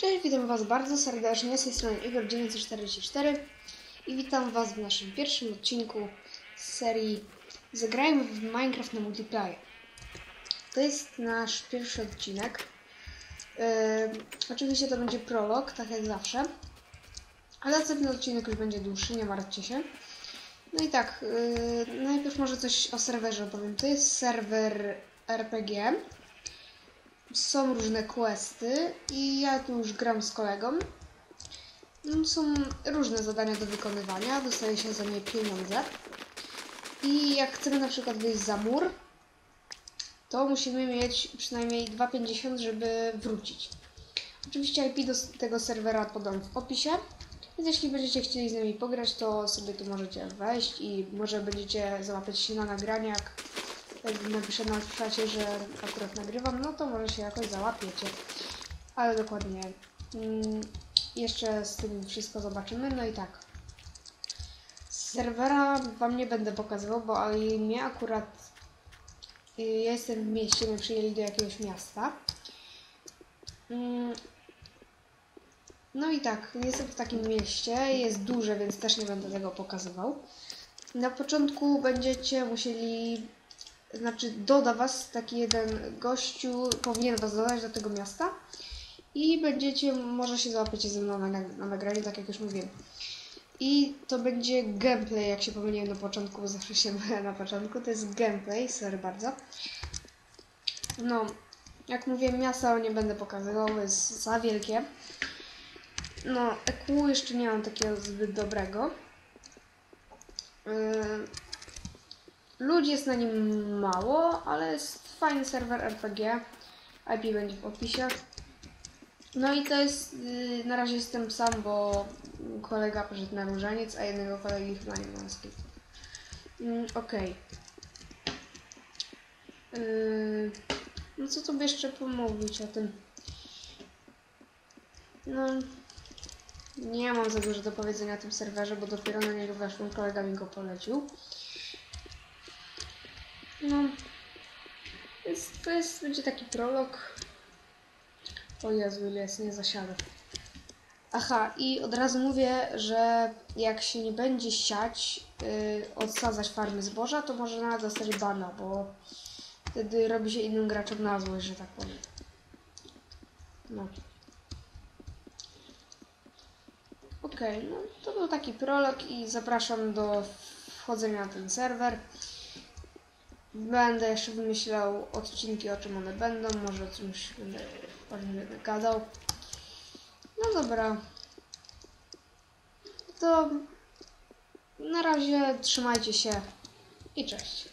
Cześć, witam Was bardzo serdecznie, z tej strony Igor944 i witam Was w naszym pierwszym odcinku z serii Zagrajmy w Minecraft na multiplayer. To jest nasz pierwszy odcinek. Yy, oczywiście to będzie prolog, tak jak zawsze. A następny odcinek już będzie dłuższy, nie martwcie się. No i tak, yy, najpierw może coś o serwerze opowiem. To jest serwer RPG są różne questy i ja tu już gram z kolegą. No, Są różne zadania do wykonywania, dostaje się za nie pieniądze. I jak chcemy na przykład wyjść za mur, to musimy mieć przynajmniej 2,50, żeby wrócić. Oczywiście IP do tego serwera podam w opisie, więc jeśli będziecie chcieli z nami pograć, to sobie tu możecie wejść i może będziecie załapać się na nagraniach. Jak napiszę na czacie, że akurat nagrywam, no to może się jakoś załapiecie. Ale dokładnie. Mm, jeszcze z tym wszystko zobaczymy. No i tak. Serwera wam nie będę pokazywał, bo mnie akurat. y, Ja jestem w mieście, mnie przyjęli do jakiegoś miasta. Mm, No i tak, jestem w takim mieście, jest duże, więc też nie będę tego pokazywał. Na początku będziecie musieli znaczy doda was taki jeden gościu, powinien was dodać do tego miasta i będziecie, może się załapiecie ze mną na, na nagraniu, tak jak już mówiłem. I to będzie gameplay, jak się pomyliłem na początku, bo zawsze się mylę na początku, to jest gameplay, sorry bardzo. No, jak mówię, miasta nie będę pokazywał, bo jest za wielkie. No, EQ jeszcze nie mam takiego zbyt dobrego. Yy, Ludzi jest na nim mało, ale jest fajny serwer RPG. IP będzie w opisie. No i to jest, yy, na razie jestem sam, bo kolega poszedł na różaniec, a jednego kolegi chyba nie ma skip. Mm, Okej. Yy, no co tu by jeszcze pomówić o tym? No, nie mam za dużo do powiedzenia o tym serwerze, bo dopiero na niego weszłem, kolega mi go polecił. No, więc to jest, będzie taki prolog. O Jezu, ile jest niezasiadek. Aha, i od razu mówię, że jak się nie będzie siać, yy, odsadzać farmy zboża, to może nawet dostać bana, bo wtedy robi się innym graczem na złość, że tak powiem. No. Okej, no to był taki prolog i zapraszam do wchodzenia na ten serwer. Będę jeszcze wymyślał odcinki, o czym one będą. Może o czymś będę, będę gadał. No dobra. To na razie trzymajcie się i cześć.